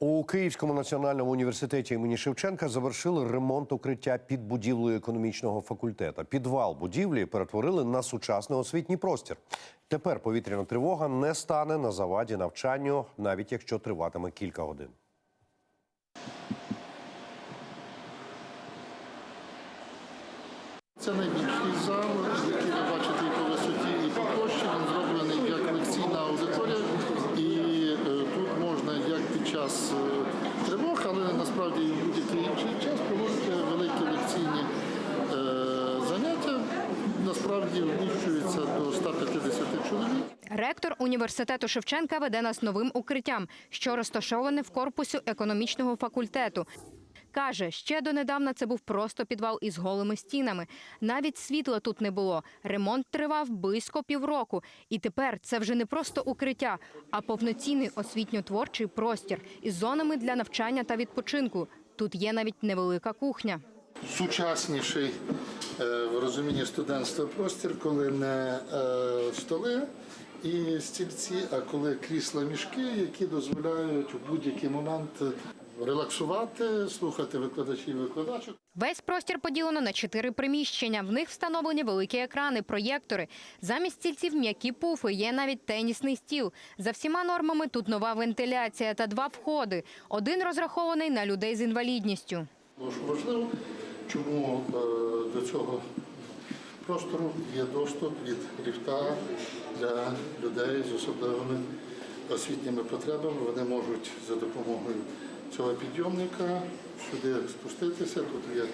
У Київському національному університеті імені Шевченка завершили ремонт укриття під будівлею економічного факультету. Підвал будівлі перетворили на сучасний освітній простір. Тепер повітряна тривога не стане на заваді навчанню, навіть якщо триватиме кілька годин. Це найбільший зал, який ви бачите і по висоті, і по площі. Він зроблений як лекційна аудиторія. І е, тут можна як під час е, тривог, але насправді будь-який інший час проводити великі лекційні е, заняття. Насправді вміщується до 150 чоловік. Ректор університету Шевченка веде нас новим укриттям, що розташоване в корпусі економічного факультету. Каже, ще донедавна це був просто підвал із голими стінами. Навіть світла тут не було. Ремонт тривав близько півроку. І тепер це вже не просто укриття, а повноцінний освітньо-творчий простір із зонами для навчання та відпочинку. Тут є навіть невелика кухня. сучасніший е, в розумінні студентства простір, коли не е, столи і стільці, а коли крісла мішки, які дозволяють у будь-який момент релаксувати, слухати викладачів і викладачок. Весь простір поділено на чотири приміщення. В них встановлені великі екрани, проєктори. Замість стільців м'які пуфи, є навіть тенісний стіл. За всіма нормами тут нова вентиляція та два входи. Один розрахований на людей з інвалідністю. Тому що важливо, чому е, до цього простору є доступ від ліфта для людей з особливими освітніми потребами. Вони можуть за допомогою цього підйомника сюди спуститися. Тут є е,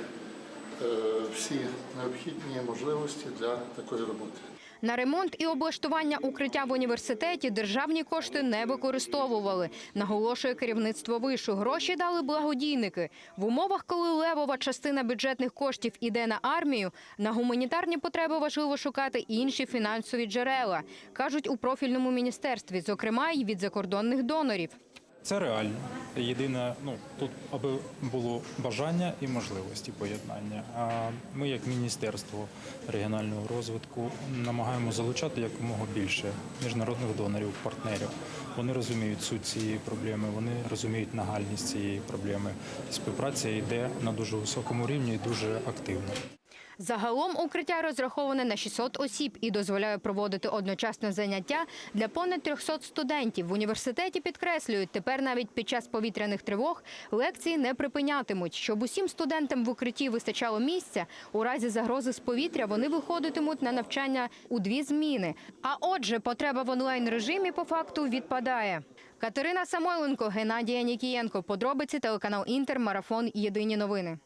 всі необхідні можливості для такої роботи. На ремонт і облаштування укриття в університеті державні кошти не використовували. Наголошує керівництво вишу. Гроші дали благодійники. В умовах, коли левова частина бюджетних коштів іде на армію, на гуманітарні потреби важливо шукати інші фінансові джерела, кажуть у профільному міністерстві, зокрема й від закордонних донорів. Це реально. Єдине, ну тут аби було бажання і можливості поєднання. А ми, як міністерство регіонального розвитку, намагаємося залучати якомога більше міжнародних донорів, партнерів. Вони розуміють суть цієї проблеми, вони розуміють нагальність цієї проблеми. Співпраця йде на дуже високому рівні і дуже активно. Загалом укриття розраховане на 600 осіб і дозволяє проводити одночасне заняття для понад 300 студентів. В університеті підкреслюють, тепер навіть під час повітряних тривог лекції не припинятимуть. Щоб усім студентам в укритті вистачало місця, у разі загрози з повітря вони виходитимуть на навчання у дві зміни. А отже, потреба в онлайн режимі по факту відпадає. Катерина Самойленко, Геннадія Нікієнко. Подробиці телеканал Інтер, марафон. Єдині новини.